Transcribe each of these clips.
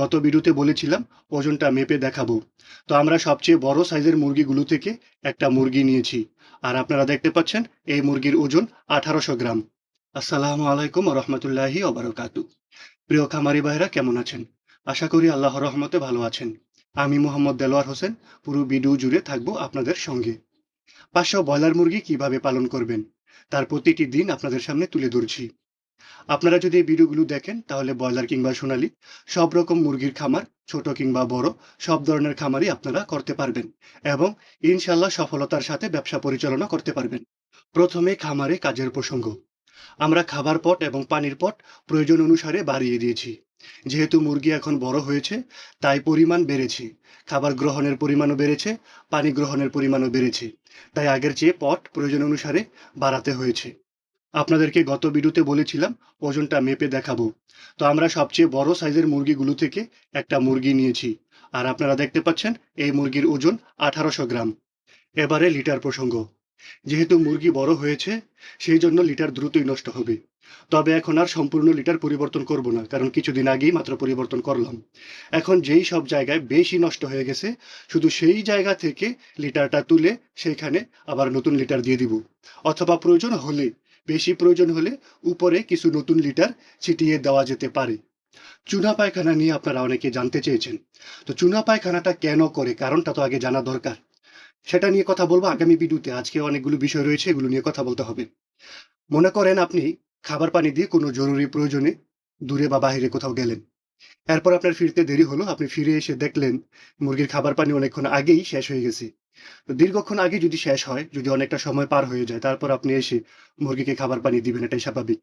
গত ভিডিওতে বলেছিলাম, ওজনটা মেপে দেখাবো। তো আমরা সবচেয়ে বড় সাইজের মুরগিগুলো থেকে একটা মুরগি নিয়েছি। আর আপনারা দেখতে পাচ্ছেন, এই মুরগির ওজন আঠারোশো গ্রাম। আসসালামু আলাইকুম রহমতুল্লাহি ওবরকাতু প্রিয় খামারি ভাইরা কেমন আছেন? আশা করি আল্লাহর রহমতে ভালো আছেন। আমি মোহাম্মদ দেলোয়ার হোসেন, পুরো ভিডিও জুড়ে থাকব আপনাদের সঙ্গে। পাঁচশো ব্রয়লার মুরগি কীভাবে পালন করবেন, তার প্রতিটি দিন আপনাদের সামনে তুলে ধরছি। আপনারা যদি এই ভিডিওগুলো দেখেন, তাহলে ব্রয়লার কিংবা সোনালি, সব রকম মুরগির খামার, ছোট কিংবা বড়, সব ধরনের খামারই আপনারা করতে পারবেন এবং ইনশাল্লাহ সফলতার সাথে ব্যবসা পরিচালনা করতে পারবেন। প্রথমে খামারে কাজের প্রসঙ্গ। আমরা খাবার পট এবং পানির পট প্রয়োজন অনুসারে বাড়িয়ে দিয়েছি। যেহেতু মুরগি এখন বড় হয়েছে, তাই পরিমাণ বেড়েছে। খাবার গ্রহণের পরিমাণও বেড়েছে, পানি গ্রহণের পরিমাণও বেড়েছে। তাই আগের চেয়ে পট প্রয়োজন অনুসারে বাড়াতে হয়েছে। আপনাদেরকে গত ভিডিওতে বলেছিলাম ওজনটা মেপে দেখাবো। তো আমরা সবচেয়ে বড় সাইজের মুরগিগুলো থেকে একটা মুরগি নিয়েছি। আর আপনারা দেখতে পাচ্ছেন, এই মুরগির ওজন আঠারোশো গ্রাম। এবারে লিটার প্রসঙ্গ। যেহেতু মুরগি বড় হয়েছে, সেই জন্য লিটার দ্রুতই নষ্ট হবে। তবে এখন আর সম্পূর্ণ লিটার পরিবর্তন করব না, কারণ কিছুদিন আগেই মাত্র পরিবর্তন করলাম। এখন যেই সব জায়গায় বেশি নষ্ট হয়ে গেছে, শুধু সেই জায়গা থেকে লিটারটা তুলে সেইখানে আবার নতুন লিটার দিয়ে দিব। অথবা প্রয়োজন হলে বেশি প্রয়োজন হলে উপরে কিছু নতুন লিটার ছিটিয়ে দেওয়া যেতে পারে। চুনা পায়খানা নিয়ে আপনারা অনেকে জানতে চেয়েছেন। তো চুনা পায়খানাটা কেন করে? কারণটা তো আগে জানা দরকার। সেটা নিয়ে কথা বলব আগামী ভিডিওতে। আজকে অনেকগুলো বিষয় রয়েছে, এগুলো নিয়ে কথা বলতে হবে। মনে করেন আপনি খাবার পানি দিয়ে কোনো জরুরি প্রয়োজনে দূরে বা বাইরে কোথাও গেলেন। এরপর আপনার ফিরতে দেরি হলো, আপনি ফিরে এসে দেখলেন মুরগির খাবার পানি অনেকক্ষণ আগেই শেষ হয়ে গেছে। তো দীর্ঘক্ষণ আগে যদি শেষ হয়, যদি অনেকটা সময় পার হয়ে যায়, তারপর আপনি এসে মুরগিকে খাবার পানি দিবেন, এটাই স্বাভাবিক।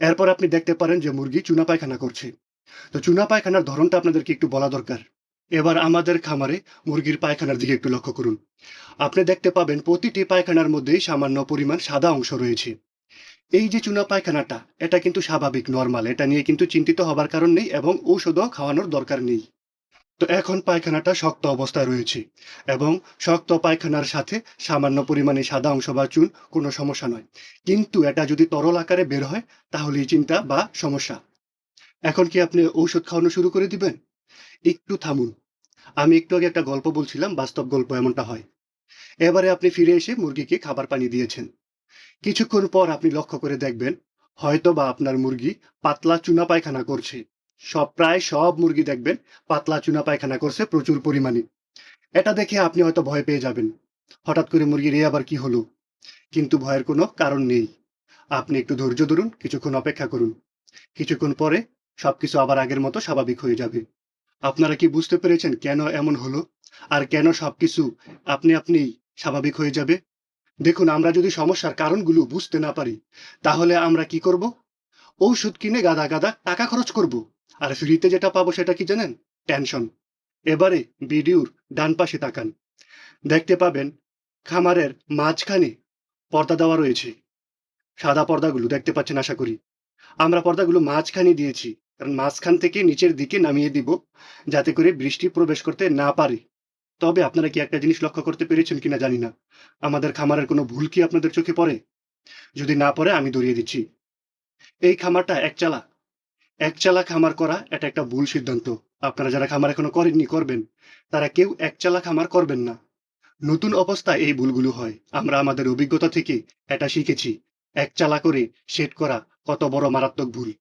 এরপর আপনি দেখতে পারেন যে মুরগি চুনা পায়খানা করছে। তো চুনা পায়খানার ধরনটা আপনাদেরকে একটু বলা দরকার। এবার আমাদের খামারে মুরগির পায়খানার দিকে একটু লক্ষ্য করুন। আপনি দেখতে পাবেন প্রতিটি পায়খানার মধ্যেই সামান্য পরিমাণ সাদা অংশ রয়েছে। এই যে চুনা পায়খানাটা, এটা কিন্তু স্বাভাবিক, নর্মাল। এটা নিয়ে কিন্তু চিন্তিত হবার কারণ নেই এবং ঔষধও খাওয়ানোর দরকার নেই। তো এখন পায়খানাটা শক্ত অবস্থায় রয়েছে এবং শক্ত পায়খানার সাথে সামান্য পরিমাণে সাদা অংশ বা চুন কোনো সমস্যা নয়। কিন্তু এটা যদি তরল আকারে বের হয়, তাহলেই চিন্তা বা সমস্যা। এখন কি আপনি ঔষধ খাওয়ানো শুরু করে দিবেন? একটু থামুন। আমি একটু আগে একটা গল্প বলছিলাম, বাস্তব গল্প এমনটা হয়। এবারে আপনি ফিরে এসে মুরগিকে খাবার পানি দিয়েছেন। কিছুক্ষণ পর আপনি লক্ষ্য করে দেখবেন হয়তো বা আপনার মুরগি পাতলা চুনা পায়খানা করছে। সব প্রায় সব মুরগি দেখবেন পাতলা চুনা পায়খানা করছে প্রচুর পরিমাণে। এটা দেখে আপনি হয়তো ভয় পেয়ে যাবেন। হঠাৎ করে মুরগির এ আবার কি হলো? কিন্তু ভয়ের কোনো কারণ নেই। আপনি একটু ধৈর্য ধরুন, কিছুক্ষণ অপেক্ষা করুন। কিছুক্ষণ পরে সবকিছু আবার আগের মতো স্বাভাবিক হয়ে যাবে। আপনারা কি বুঝতে পেরেছেন কেন এমন হলো? আর কেন সবকিছু আপনি আপনি স্বাভাবিক হয়ে যাবে? দেখুন, আমরা যদি সমস্যার কারণগুলো বুঝতে না পারি, তাহলে আমরা কি করব? ঔষধ কিনে গাদা গাদা টাকা খরচ করব। আর ফ্রিতে যেটা পাবো সেটা কি জানেন? টেনশন এবারে ভিডিওর ডান পাশে তাকান। দেখতে পাবেন খামারের মাঝখানে পর্দা দেওয়া রয়েছে। সাদা পর্দাগুলো দেখতে পাচ্ছেন আশা করি। আমরা পর্দাগুলো মাঝখানে দিয়েছি। কারণ মাঝখান থেকে নিচের দিকে নামিয়ে দিব যাতে করে বৃষ্টি প্রবেশ করতে না পারে। তবে আপনারা কি একটা জিনিস লক্ষ্য করতে পেরেছেন কিনা জানি না। আমাদের খামারের কোনো ভুল কি আপনাদের চোখে পড়ে? যদি না পড়ে, আমি ধরিয়ে দিচ্ছি। এই খামারটা একচালা। একচালা খামার করা, এটা একটা ভুল সিদ্ধান্ত। আপনারা যারা খামার এখনও করেননি, করবেন। তারা কেউ একচালা খামার করবেন না। নতুন অবস্থায় এই ভুলগুলো হয়। আমরা আমাদের অভিজ্ঞতা থেকে এটা শিখেছি। একচালা করে শেড করা কত বড় মারাত্মক ভুল।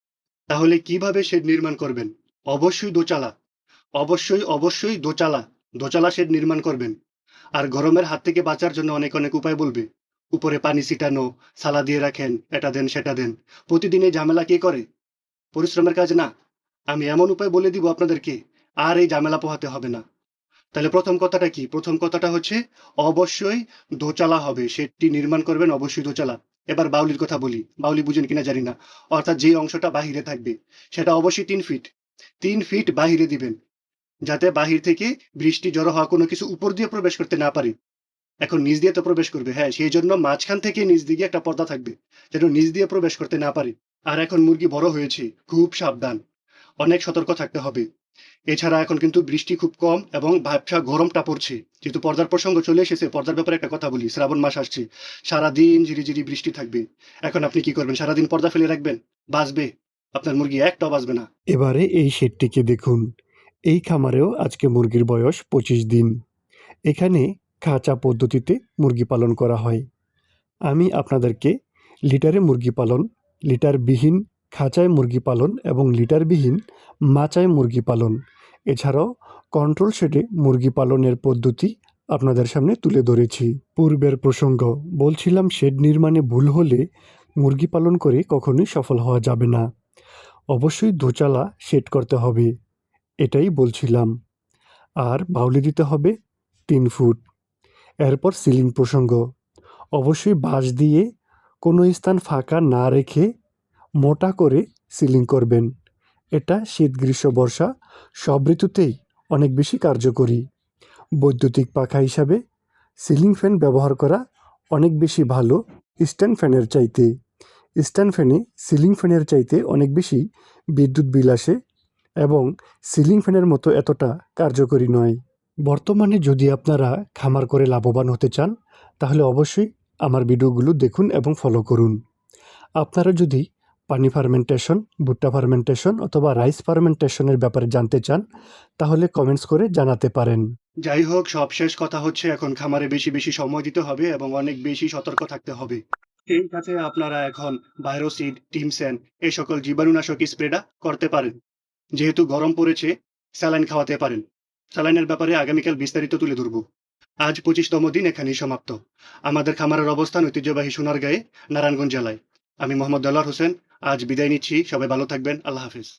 তাহলে কীভাবে শেড নির্মাণ করবেন? অবশ্যই দোচালা। অবশ্যই অবশ্যই দোচালা। দোচালা শেড নির্মাণ করবেন। আর গরমের হাত থেকে বাঁচার জন্য অনেক অনেক উপায় বলবে। উপরে পানি ছিটানো, সালা দিয়ে রাখেন, এটা দেন, সেটা দেন। প্রতিদিন ঝামেলা কে করে? পরিশ্রমের কাজ না। আমি এমন উপায় বলে দিব আপনাদেরকে, আর এই ঝামেলা পোহাতে হবে না। তাহলে প্রথম কথাটা কি? প্রথম কথাটা হচ্ছে, অবশ্যই দোচালা হবে। শেডটি নির্মাণ করবেন অবশ্যই দোচালা। এবার বাউলির কথা বলি। বাউলি বুঝেন কিনা জানি না। অর্থাৎ যে অংশটা বাহিরে থাকবে, সেটা অবশ্যই তিন ফিট তিন ফিট বাহিরে দিবেন, যাতে বাহির থেকে বৃষ্টি জড়ো হওয়া কোনো কিছু উপর দিয়ে প্রবেশ করতে না পারে। এখন নিজ দিয়ে তো প্রবেশ করবে। হ্যাঁ সেই জন্য মাঝখান থেকে নিচ দিকে একটা পর্দা থাকবে, যেন নিচ দিয়ে প্রবেশ করতে না পারে। আর এখন মুরগি বড় হয়েছে, খুব সাবধান। অনেক সতর্ক থাকতে হবে। এছাড়া এখন কিন্তু বৃষ্টি খুব কম এবং ব্যবসা গরমটা পড়ছে। যেহেতু পর্দার প্রসঙ্গ চলে এসেছে, পর্দার ব্যাপারে একটা কথা বলি, শ্রাবণ মাস আসছে। সারাদিন ঝিরি ঝিরি বৃষ্টি থাকবে। এখন আপনি কি করবেন? সারাদিন পর্দা ফেলে রাখবেন? বাঁচবে। আপনার মুরগি একটাও বাঁচবে না। এবারে এই শেডটিকে দেখুন। এই খামারেও আজকে মুরগির বয়স পঁচিশ দিন। এখানে খাঁচা পদ্ধতিতে মুরগি পালন করা হয়। আমি আপনাদেরকে লিটারে মুরগি পালন লিটারবিহীন খাঁচায় মুরগি পালন এবং লিটারবিহীন মাচায় মুরগি পালন। এছাড়াও কন্ট্রোল শেডে মুরগি পালনের পদ্ধতি আপনাদের সামনে তুলে ধরেছি। পূর্বের প্রসঙ্গ, বলছিলাম শেড নির্মাণে ভুল হলে মুরগি পালন করে কখনোই সফল হওয়া যাবে না। অবশ্যই দোচালা শেড করতে হবে, এটাই বলছিলাম। আর বাউলি দিতে হবে তিন ফুট। এরপর সিলিং প্রসঙ্গ, অবশ্যই বাঁশ দিয়ে কোনো স্থান ফাঁকা না রেখে মোটা করে সিলিং করবেন। এটা শীত গ্রীষ্ম বর্ষা সব ঋতুতেই অনেক বেশি কার্যকরী। বৈদ্যুতিক পাখা হিসাবে সিলিং ফ্যান ব্যবহার করা অনেক বেশি ভালো স্ট্যান্ড ফ্যানের চাইতে। স্ট্যান্ড ফ্যানে সিলিং ফ্যানের চাইতে অনেক বেশি বিদ্যুৎ বিল আসে এবং সিলিং ফ্যানের মতো এতটা কার্যকরী নয়। বর্তমানে যদি আপনারা খামার করে লাভবান হতে চান, তাহলে অবশ্যই আমার ভিডিওগুলো দেখুন এবং ফলো করুন। আপনারা যদি পানি ফার্মেন্টেশন ভুট্টা ফার্মেন্টেশন অথবা রাইস ফার্মেন্টেশনের ব্যাপারে জানতে চান, তাহলে কমেন্টস করে জানাতে পারেন। যাই হোক সব শেষ কথা হচ্ছে, এখন খামারে বেশি বেশি সময় দিতে হবে এবং অনেক বেশি সতর্ক থাকতে হবে। সেই সাথে আপনারা এখন ভাইরোসিড টিমসেন এই সকল জীবাণুনাশক স্প্রেটা করতে পারেন। যেহেতু গরম পড়েছে, স্যালাইন খাওয়াতে পারেন। স্যালাইনের ব্যাপারে আগামীকাল বিস্তারিত তুলে ধরব। আজ পঁচিশতম দিন এখানেই সমাপ্ত। আমাদের খামারের অবস্থান ঐতিহ্যবাহী সোনারগাঁয়ে, নারায়ণগঞ্জ জেলায়। আমি মোহাম্মদ দেলার হোসেন, আজ বিদায় নিচ্ছি। সবাই ভালো থাকবেন। আল্লাহ হাফিজ।